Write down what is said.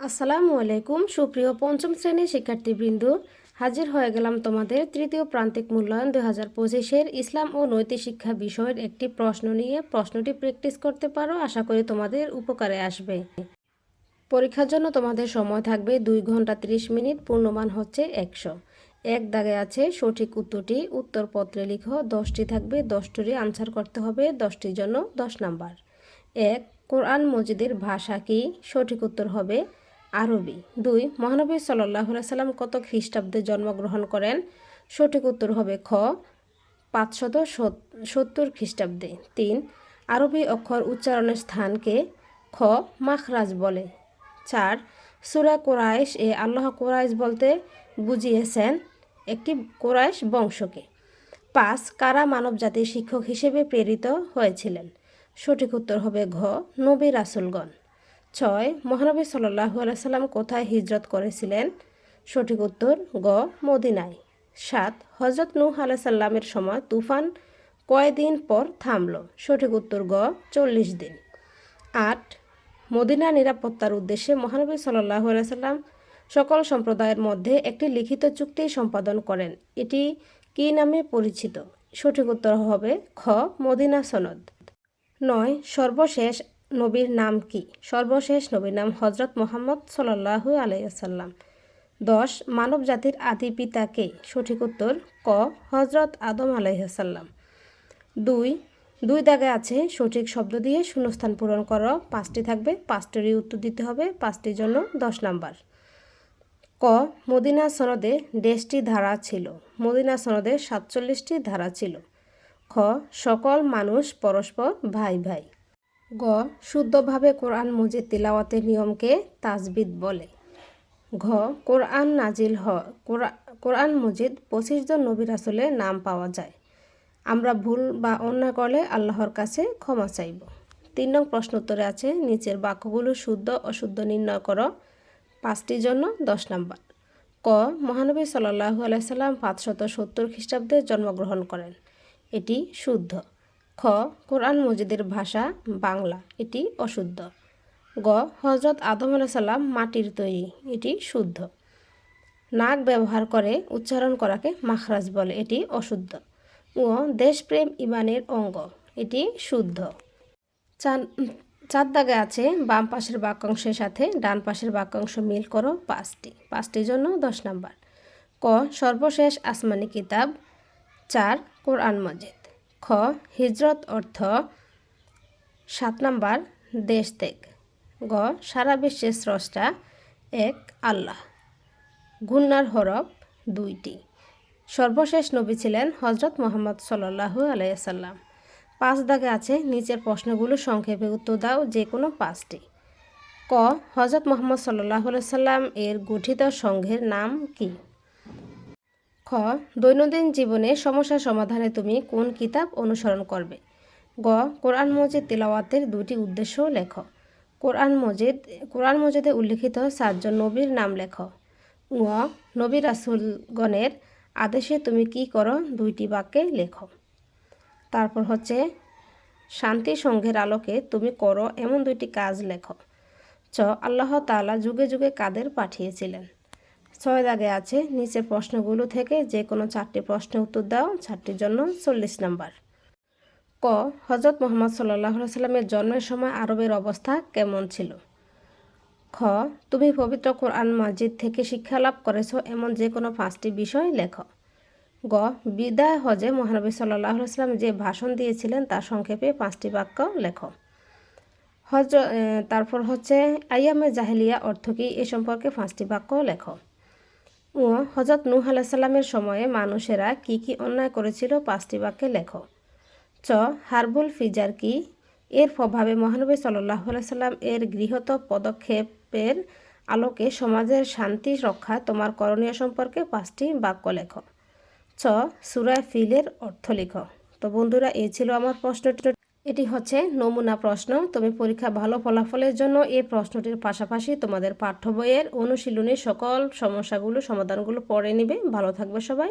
আসসালামু আলাইকুম, সুপ্রিয় পঞ্চম শ্রেণির শিক্ষার্থীবৃন্দ। হাজির হয়ে গেলাম তোমাদের তৃতীয় প্রান্তিক মূল্যায়ন দুই হাজার পঁচিশের ইসলাম ও নৈতিক শিক্ষা বিষয়ের একটি প্রশ্ন নিয়ে প্রশ্নটি প্র্যাকটিস করতে পারো, আশা করি তোমাদের উপকারে আসবে। পরীক্ষার জন্য তোমাদের সময় থাকবে দুই ঘণ্টা ত্রিশ মিনিট, পূর্ণমান হচ্ছে একশো। এক দাগে আছে সঠিক উত্তরটি, উত্তরপত্রে লিখো, দশটি থাকবে, দশটিরই আনসার করতে হবে, দশটির জন্য দশ নাম্বার। এক, কোরআন মজিদের ভাষা কি? সঠিক উত্তর হবে আরবি। দুই, মহানবী সাল্লাহ সাল্লাম কত খ্রিস্টাব্দে জন্মগ্রহণ করেন? সঠিক উত্তর হবে খ, পাঁচশত সত্তর খ্রিস্টাব্দে। তিন, আরবি অক্ষর উচ্চারণের স্থানকে খ, মাখরাজ বলে। চার, সুরা কোরাইশ এ আল্লাহ কোরাইশ বলতে বুঝিয়েছেন একটি কোরাইশ বংশকে। পাঁচ, কারা মানব জাতির শিক্ষক হিসেবে প্রেরিত হয়েছিলেন? সঠিক উত্তর হবে ঘ, নবী রাসুলগণ। ছয়, মহানবী সাল্লাহু আলাইসাল্লাম কোথায় হিজরত করেছিলেন? সঠিক উত্তর, গ, মদিনায়। সাত হজরত নূহ আলাইসাল্লামের সময় তুফান কয়দিন পর থামল? সঠিক উত্তর, গ, চল্লিশ দিন। আট, মদিনা নিরাপত্তার উদ্দেশ্যে মহানবী সাল্লাহু আলাইসাল্লাম সকল সম্প্রদায়ের মধ্যে একটি লিখিত চুক্তি সম্পাদন করেন। এটি কি নামে পরিচিত? সঠিক উত্তর হবে, খ, মদিনা সনদ। নয়, সর্বশেষ নবীর নাম কি? সর্বশেষ নবীর নাম হজরত মোহাম্মদ সাল্লাহু আলাইসাল্লাম দশ, মানব জাতির আদি পিতা কে? সঠিক উত্তর, ক হজরত আদম আলাইসাল্লাম দুই দুই দাগে আছে সঠিক শব্দ দিয়ে শূন্যস্থান পূরণ করো, পাঁচটি থাকবে, পাঁচটিরই উত্তর দিতে হবে, পাঁচটির জন্য দশ নাম্বার। ক, মদিনা সনদে দেশটি ধারা ছিল, মদিনা সনদে সাতচল্লিশটি ধারা ছিল। খ, সকল মানুষ পরস্পর ভাই ভাই গ, শুদ্ধভাবে কোরআন মজিদ তিলাওয়াতের নিয়মকে তাজবিদ বলে। ঘ, কোরআন নাজিল হ কোরআন মজিদ পঁচিশ জন নবীর আসলে নাম পাওয়া যায়। আমরা ভুল বা অন্যায় করলে আল্লাহর কাছে ক্ষমা চাইব। তিন নং প্রশ্ন উত্তরে আছে, নিচের বাক্যগুলো শুদ্ধ, অশুদ্ধ নির্ণয় করো। পাঁচটির জন্য দশ নাম্বার। ক, মহানবী সাল্লাহু আলাইসাল্লাম পাঁচশত সত্তর খ্রিস্টাব্দে জন্মগ্রহণ করেন। এটি শুদ্ধ। খ, কোরআন মজিদের ভাষা, বাংলা, এটি অশুদ্ধ। গ হজরত আদম সাল্লাম মাটির তৈরি, এটি শুদ্ধ। নাক ব্যবহার করে উচ্চারণ করাকে মাখরাজ বলে, এটি অশুদ্ধ। ও দেশপ্রেম ইমানের অঙ্গ, এটি শুদ্ধ। চার দাগে আছে, বাম পাশের বাক্যাংশের সাথে ডান পাশের বাক্যাংশ মিল করো পাঁচটি। পাঁচটির জন্য দশ নাম্বার। ক, সর্বশেষ আসমানি কিতাব। চার, কোরআন মজিদ। খ হিজরত অর্থ সাত নাম্বার দেশ ত্যাগ। গ, সারা বিশ্বের স্রষ্টা। এক, আল্লাহ। গুন্নার হরফ দুইটি। সর্বশেষ নবী ছিলেন হজরত মোহাম্মদ সাল্লাহু আলাইসাল্লাম পাঁচ দাগে আছে নিচের প্রশ্নগুলো সংক্ষেপে উত্তর দাও, যে কোনো পাঁচটি। ক হজরত মোহাম্মদ সাল্লাহ সাল্লাম এর গঠিত সংঘের নাম কি? খ, দৈনন্দিন জীবনে সমস্যা সমাধানে তুমি কোন কিতাব অনুসরণ করবে? গ, কোরআন মজিদ তিলাওয়াতের দুটি উদ্দেশ্য লেখ। কোরআন মজিদ, কোরআন মজিদে উল্লিখিত সাতজন নবীর নাম লেখ। গ নবী রাসুলগণের আদেশে তুমি কি করো? দুইটি বাক্যে লেখো। তারপর হচ্ছে, শান্তি সংঘের আলোকে তুমি করো এমন দুইটি কাজ লেখো। চ, আল্লাহ তালা যুগে যুগে কাদের পাঠিয়েছিলেন? ছয় দাগে আছে। নিচের প্রশ্নগুলো থেকে যে কোনো চারটি প্রশ্নের উত্তর দাও, চারটির জন্য চল্লিশ নাম্বার। ক হজরত মোহাম্মদ সাল্লাহ সাল্লামের জন্মের সময় আরবের অবস্থা কেমন ছিল? খ, তুমি পবিত্র কোরআন মসজিদ থেকে শিক্ষা লাভ করেছ এমন যে কোনো পাঁচটি বিষয় লেখ। গ, বিদায় হজে মহানবী সাল্লাহ সাল্লাম যে ভাষণ দিয়েছিলেন তার সংক্ষেপে পাঁচটি বাক্য লেখ। হজ তারপর হচ্ছে, আইয়ামে জাহেলিয়া অর্থ কী? এ সম্পর্কে পাঁচটি বাক্য লেখ। ও হজরত নূহ আলাইসাল্লামের সময়ে মানুষেরা কি কি অন্যায় করেছিল পাঁচটি বাক্যে লেখ। চ, হারবুল ফিজার কি? এর প্রভাবে মহানবী সাল্লাহ সাল্লাম এর গৃহত পদক্ষেপের আলোকে সমাজের শান্তি রক্ষা তোমার করণীয় সম্পর্কে পাঁচটি বাক্য লেখ। ছ সুরায় ফিলের অর্থ লেখ। তো বন্ধুরা, এই ছিল আমার প্রশ্নটি এটি হচ্ছে নমুনা প্রশ্ন। তুমি পরীক্ষা ভালো ফলাফলের জন্য এই প্রশ্নটির পাশাপাশি তোমাদের পাঠ্য বইয়ের অনুশীলনী সকল সমস্যাগুলো, সমাধানগুলো পড়ে নিবে। ভালো থাকবে সবাই।